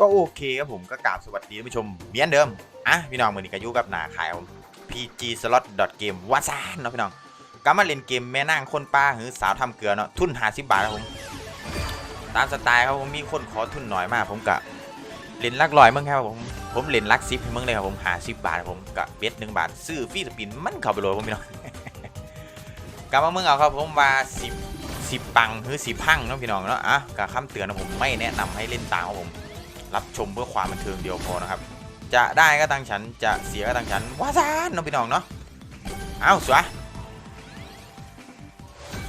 ก็โอเคครับผมก็กราบสวัสดีท่านผู้ชมเหมือนเดิมอะพี่น้องมือนี้ก็อยู่กับหนาขายผม PG Slot Game วาซานเนาะพี่น้องก็มาเล่นเกมแม่นางคนป้าหรือสาวทำเกลือเนาะทุน50บบาทครับผม ตามสไตล์ครับผมมีคนขอทุนหน่อยมากผมกะเล่นลักลอยมึงครับผมผมเล่นลักซิปให้มึงเลยครับผมหาสิบบาทผมกะเบ็ดหนึ่งบาทซื้อฟรีสปินมันเข้าไปเลยผมพี่น้องกลับมามึงเอาครับผมว่าสิบสิบปังหรือสิบพังเนาะพี่น้องเนาะอะกะคำเตือนนะผมไม่แนะนำให้เล่นตามครับผม รับชมเพื่อความบันเทิงเดียวพอนะครับ จะได้ก็ตังฉันจะเสียก็ตังฉันว่าซานเนาะพี่น้องเนาะเอาสวย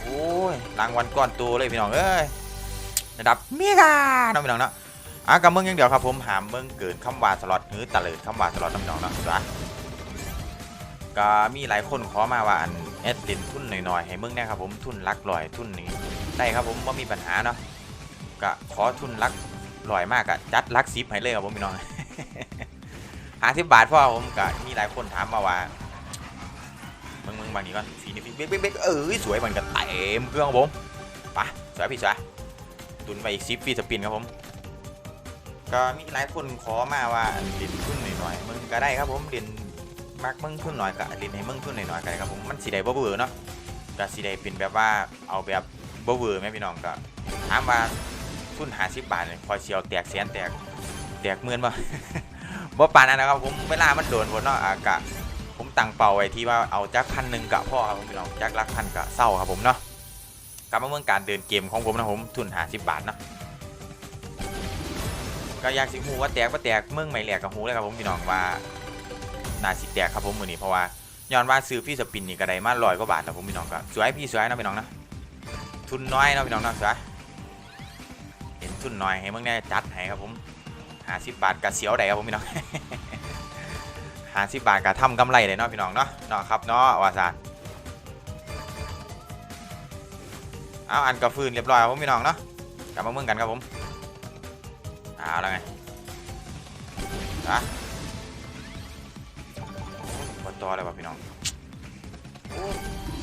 โอ้ยรางวัลก้อนตัวเลยพี่น้องเอ้ยระดับเมกาเนาะพี่น้องเนาะอะกับมึงย่างเดียวครับผมหามมึงเกินคำว่าสล็อตหรือตะเลิดคำว่าสล็อตเนาะพี่น้องเนาะสวยก็มีหลายคนขอมาว่าอันแอดเล่นทุนหน่อยๆให้มึงเนี่ยครับผมทุนลักลอยทุนนี้ได้ครับผมว่ามีปัญหาเนาะก็ขอทุนลัก ลอยมากอะจัดลักซิปให้เลยครับผมพี่น้องหาสิบบาทเพราะว่าผมก็มีหลายคนถามมาว่ามึงมึงบางนี้ก่อนสีนี่เบ๊กเบ๊กเบ๊กเออสวยมันก็เต็มเครื่องครับผมไปสวยพี่สวยตุนไปอีกซิปฟีสปินครับผมก็มีหลายคนขอมาว่าเล่นทุนหน่อยๆมึงก็ได้ครับผมเล่นมักมึงทุนหน่อยก็เล่นให้มึงทุนหน่อยๆก็ได้ครับผมมันสีได้บ่เบื่อเนาะก็สีได้เป็นแบบว่าเอาแบบบ่เบื่อไหมพี่น้องก็ถามว่า ทุนหาสิบบาทเลยคอเชียวแตกแสนแตกแตกหมื่นบ่บ่ปานนั้นนะครับผมเวลามันโดนผลเนาะอากะผมตั้งเป้าไว้ที่ว่าเอาจักพันหนึ่งกะพ่อครับผมพี่น้องจักลักพันกะเศร้าครับผมเนาะกลับมาเมืองการเดินเกมของผมนะผมทุนหาสิบบาทเนาะก็อยากสิฮูว่าแตกว่าแตกเมืองไม่แหลกกับฮูเลยครับผมพี่น้องว่านาสิแตกครับผมมือนี้เพราะว่าย้อนว่าซื้อพี่สปินนี่ก็ได้มา100กว่าบาทแล้วผมพี่น้องก็สวยพี่สวยนะพี่น้องนะทุนน้อยนะพี่น้องนะสวย เห็นทุนน้อยให้มึงเนี่ยจัดให้ครับผมหาสิบบาทกะเสียวได้ครับผมพี่น้องหาสิบบาทกะทำกำไรเลยเนาะพี่น้องเนาะเนาะครับเนาะว่าซะเอาอันกระฟืนเรียบร้อยครับผมพี่น้องเนาะกลับมาเมืองกันครับผมเอาแล้วไงอะกดต่อเลยว่ะพี่น้อง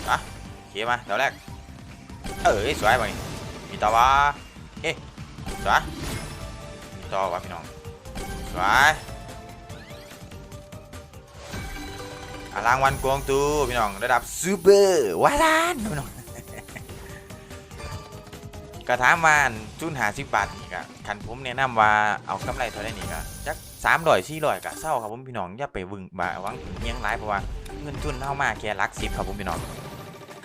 อะเขียมาเดี๋ยวแรกเอ้ยสวยป่ะมีตาวะสวยมี ต่อวะพี่น้องสวยอารางวันกวงตูพี่น้องระดับซูเปอร์วาซานพี่น้องกระถามว่าจุนหาสิบบาทนี่กะคันผมแนะนำว่าเอากำไรเท่าไหร่นี่กะจักสามร้อยสี่ร้อยกะเศร้าครับผมพี่น้องอย่าไปวึงบ่าวังเงี้ยงร้ายเพราะว่าเงินทุนเท่ามาแค่ลักสิบครับผมพี่น้อง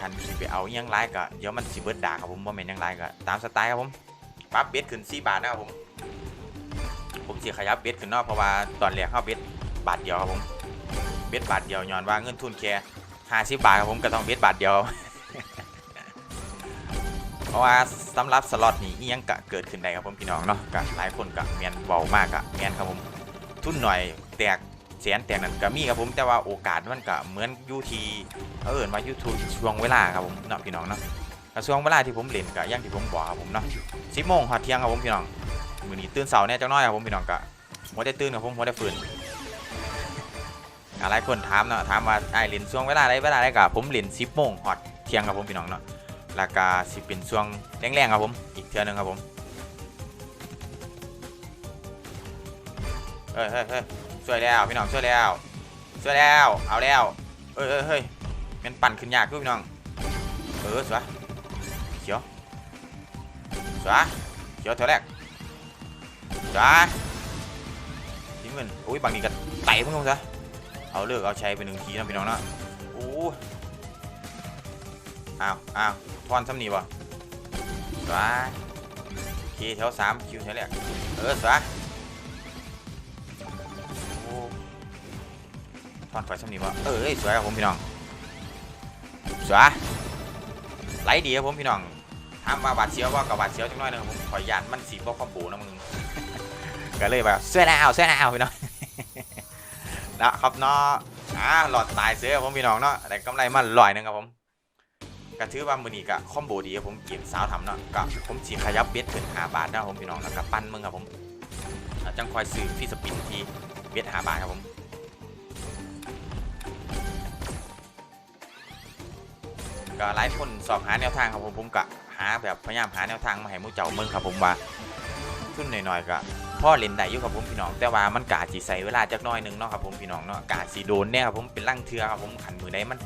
คันสิไปเอาเงี้ยงร้ายกะเดี๋ยวมันสิเบิดด่าครับผมว่าแม่นเงี้ยงร้ายกะตามสไตล์ครับผมปรับเบสขึ้น4บาทนะครับผม ผมสิขยับเบสขึ้นนอกเพราะว่าตอนแรกเข้าเบสบาทเดียวครับผมเบสบาทเดียวย้อนว่าเงินทุนแค่50บาทครับผมก็ต้องเบสบาทเดียวเพราะว่าสำหรับสล็อตนี้ยังกะเกิดขึ้นได้ครับผมพี่น้องเนาะกะหลายคนกะเมียนเบามากกะเมียนครับผมทุนหน่อยแตกแสนแตกนั่นก็มีครับผมแต่ว่าโอกาสมันก็เหมือนยูทีเออมาอยูทูช่วงเวลาครับผมเนาะพี่น้องเนาะช่วงเวลาที่ผมเล่นก็อย่างที่ผมบอกครับผมเนาะสิบโมงหอดเที่ยงครับผมพี่น้อง มือนี้ตื่นเสาร์แน่จังน้อยครับผมพี่น้องกะหัวได้ตื่นครับผมหัวได้ฟื้นอะไรคนถามเนาะถามว่าไอ้เล่นช่วงเวลาใดเวลาใดกะผมเล่นสิบโมงหอดเที่ยงครับผมพี่น้องเนาะแล้วก็สิเป็นช่วงแรงๆครับผมอีกเทื่อหนึงครับผมเฮ้ยเฮ้ยเฮ้ยช่วยแล้วพี่น้องช่วยแล้วช่วยแล้วเอาแล้วเฮ้ยเฮ้ยเฮ้ยมันปั่นขึ้นยากด้วยพี่น้องเออสวยเขียวสวยเขียวเท่าแรก สวยทิ้งเงินอุ้ยบางทีก็ไต่มึงลงซะเอาเลิกเอาใช้ไปหนึ่งทีนะพี่น้องนะโอ้อ้าวอ้าวทอนซ้ำนี่บ่สวยเคแถวสามคิวแถวแรกเออได้ทอนไฟซ้ำนี่บ่เออเอ้ยสวยครับผมพี่น้องสวยไหลดีครับผมพี่น้อง ถามว่าบาดเสียวว่ากับบาดเสียวจังน้อยนึงผมขอยยานมันสีบ่คอมโบนะมึงก็เลยแบบเสื้อหนาวเสื้อหนาวพี่น้องนะครับเนาะอ่าหลอดตายเสือผมพี่น้องเนาะแต่กำไรมาลอยนึงครับผมก็ถือว่ามือนี้ก็คอมโบดีครับผมเกมสาวทำเนาะก็ผมสีขยับเบ็ดขึ้น5บาทนะผมพี่น้องแล้วก็ปั้นมึงครับผมจังคอยซื้อพี่สปินทีเบ็ด5บาทครับผมก็หลายคนสอบหาแนวทางครับผมผมก็ หาแบบพยายามหาแนวทางมาให้มูเจ้าเมืองครับผมว่าทุนหน่อยๆก็พ่อเล่นได้อยู่ครับผมพี่น้องแต่ว่ามันกาจสิใส่เวลาจักน้อยหนึงเนาะครับผมพี่น้องเนาะกาสิโดนแน่ครับผมเป็นลั่งเทือครับผมขันมือใดมัน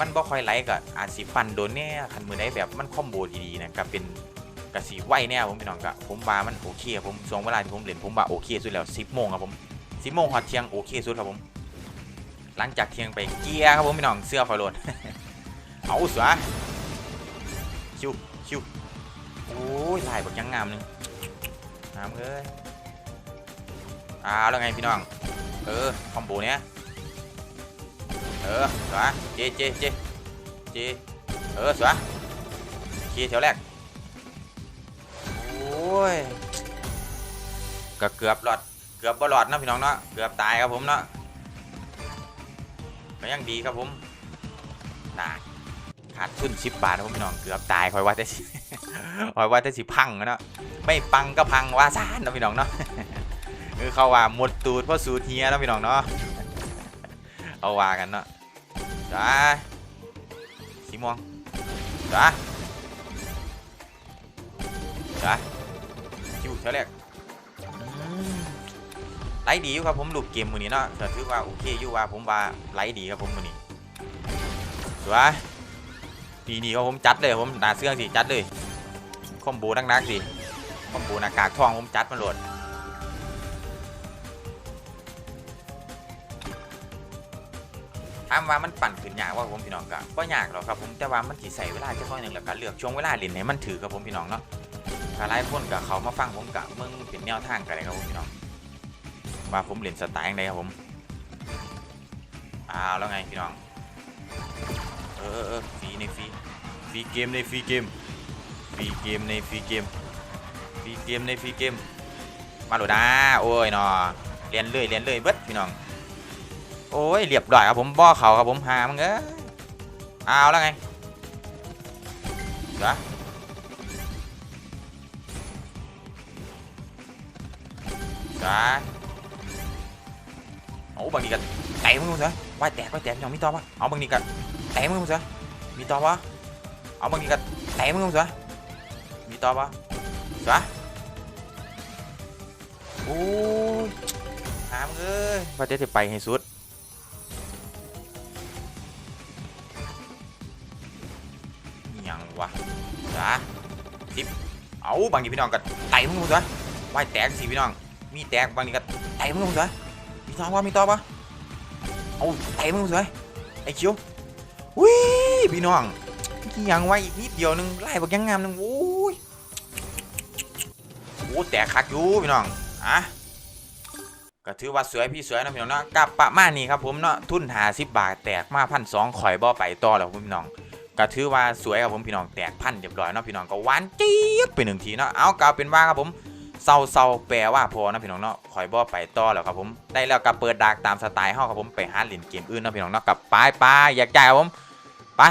มันบ่ค่อยไหลก็อาจสิฟันโดนแน่ขันมือใดแบบมันคอมโบดีๆนะก็เป็นกสิไหวแน่ครับผมพี่น้องก็ผมว่ามันโอเคครับผมช่วงเวลาที่ผมเล่นผมว่าโอเคสุดแล้ว10โมงครับผม10โมงฮอดเที่ยงโอเคสุดครับผม หลังจากเที่ยงไปเกียร์ครับผมพี่น้องเสื้อฟอยโลดเอาสวะคิว คิวโอ้ยลายแบบยังงามนึงงามเลยอ่าแล้วไงพี่น้อง เออคอมโบเนี้ยเออสวะเจเจเจเจเออสวะเคแถวแรกโอ้ยก็เกือบหลอดเกือบบ่หลอดนะพี่น้องเนาะเกือบตายครับผมเนาะก็ยังดีครับผมน่า ขาดทุนชิบบาทนะผมพี่น้องเกือบตายคอยว่าแต่คอยว่าแต่สิพังอะเนาะไม่ปังก็พังว่าซ่านนะพี่น้องเนาะคือเขาว่าหมดตูดเพราะสูตรเฮียนะพี่น้องเนาะเอาว่ากันเนาะจ้าสีม่วงจ้าจ้าคิวเท่าแรกไลฟ์ดีอยู่ครับผมลูกเกมมือนี้เนาะแต่ถือว่าโอเคอยู่ว่าผมว่าไลฟ์ดีครับผมมือนี้สว ยดีนี่ครับผมจัดเลยผมหนาเสื้องสิจัดเลยคอมโบนักๆสิคอมโบหน้ากากทองผมจัดมาโหลดถามว่ามันปั่นขึ้นยากว่าผมพี่น้องก็บ่ยากหรอกครับผมแต่ว่ามันสิใส่เวลาจักหน่อยหนึ่งแล้วก็เลือกช่วงเวลาเล่นให้มันถือครับผมพี่น้องเนาะถ้าหลายคนก็เขามาฟังผมก็มึงเป็นแนวทางกันเลยครับผมพี่น้องว่าผมเล่นสไตล์จังไดครับผมอ้าวแล้วไงพี่น้อง อเออเออฟรีในฟรีฟรีเกมในฟรีเกมฟรีเกมในฟรีเกมฟรีเกมในฟรีเกมมาโหลดนะโอ้ยนาะเรียนเลยเรียนเลยเบิดพี่น้องโอ้ยเรียบร้อยครับผมบ่อเขาครับผมหามึงเอ้ยเอาแล้วไงเดี๋ยวเดี๋ยวโอ้บางทีก็เตะมึงมึงเถอะว่ายแตกว่ายแตกยังมีต่อปะเอาบางทีก็ เตะมึงมึงเถอะมีต่อปะเอาบางทีก็เตะมึงมึงเถอะมีต่อปะเดี๋ยวโอ้ยหามึงเอ้ยว่าจะไปให้สุดยังวะจ้าสิบเอาบางทีพี่น้องก็ไต่มึงมึงซะว่ายแตกสิพี่น้อง มีแตกบางทีก็ไต่มึงมึงซะมีต่อวะมีต่อปะเอาไต่มึงมึงซะไอ้คิว วิพี่น้องอิหยังไวะอีกนิดเดียวนึงไล่บักยังงามนึงโอ้ยโอ้แตกคักอยู่พี่น้องอะก็ถือว่าสวยพี่สวยนะพี่น้องเนาะกับประมาณนี้ครับผมเนาะทุนหาสิบบาทแตกมาพันสองข่อยบ่อไปต่อแล้วพี่น้องก็ถือว่าสวยครับผมพี่น้องแตกพันเรียบร้อยเนาะพี่น้องก็หวานเจี๊ยบไปหนึ่งทีเนาะเอากเอาเป็นว่าครับผม เศร้าเศร้าแปลว่าพอนะพี่น้องเนาะคอยบ่ไปต่อแล้วครับผมได้แล้วก็เปิดดากตามสไตล์เฮาครับผมไปหาเล่นเกมอื่นนะพี่น้องเนาะกับไปไปอยากจ่ายครับผมไป